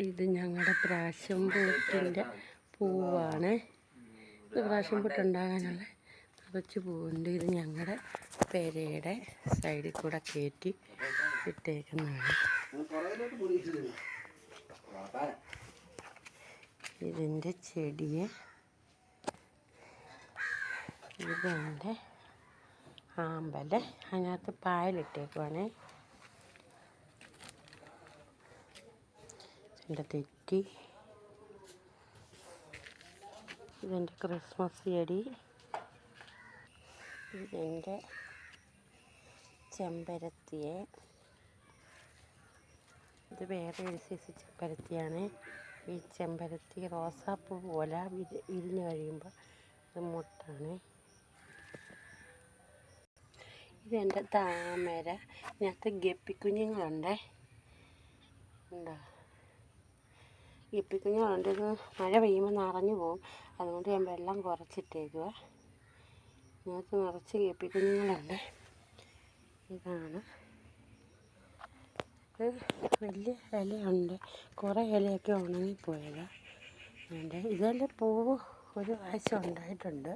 ഇത് ഞങ്ങളുടെ പ്രാശം പൂട്ടിന്റെ പൂവാണ്. ഇത് പ്രാശം പൂട്ടുണ്ടാകാനുള്ള നിറച്ച് പൂവുണ്ട്. ഇത് ഞങ്ങളുടെ പെരയുടെ സൈഡിൽ കൂടെ കയറ്റി ഇട്ടേക്കുന്നതാണ്. ഇതിന്റെ ചെടിയെ ഇതെന്റെ ആമ്പൽ. അതിനകത്ത് പായലിട്ടേക്കുവാണേ. എന്റെ തെറ്റി. ഇതെന്റെ ക്രിസ്മസ് ചെടി. ഇതെന്റെ ചെമ്പരത്തിയെ. ഇത് വേറെ ഒരു സൈസ് ചെമ്പരത്തിയാണ്. ഈ ചെമ്പരത്തി റോസാപ്പൂ പോലെ വിരി വിരിഞ്ഞ് കഴിയുമ്പോൾ ഇത് മുട്ടാണ്. ഇതെന്റെ താമര. ഇതിനകത്ത് ഗപ്പിക്കുഞ്ഞുങ്ങളുണ്ട് ഉണ്ടോ? ഗപ്പിക്കുഞ്ഞുങ്ങളുണ്ട് ഇത് മഴ പെയ്യുമ്പോൾ നിറഞ്ഞു പോകും അതുകൊണ്ട് ഞാൻ വെള്ളം കുറച്ചിട്ടേക്കുക ഇതിനകത്ത് നിറച്ച് ഇപ്പിക്കുഞ്ഞുങ്ങളുണ്ട്. ഇതാണ്. ഇത് വലിയ ഇലയുണ്ട്. കുറേ ഇലയൊക്കെ ഉണങ്ങിപ്പോയത്. ഇതിന്റെ പൂവ് ഒരു പ്രാവശ്യം ഉണ്ടായിട്ടുണ്ട്.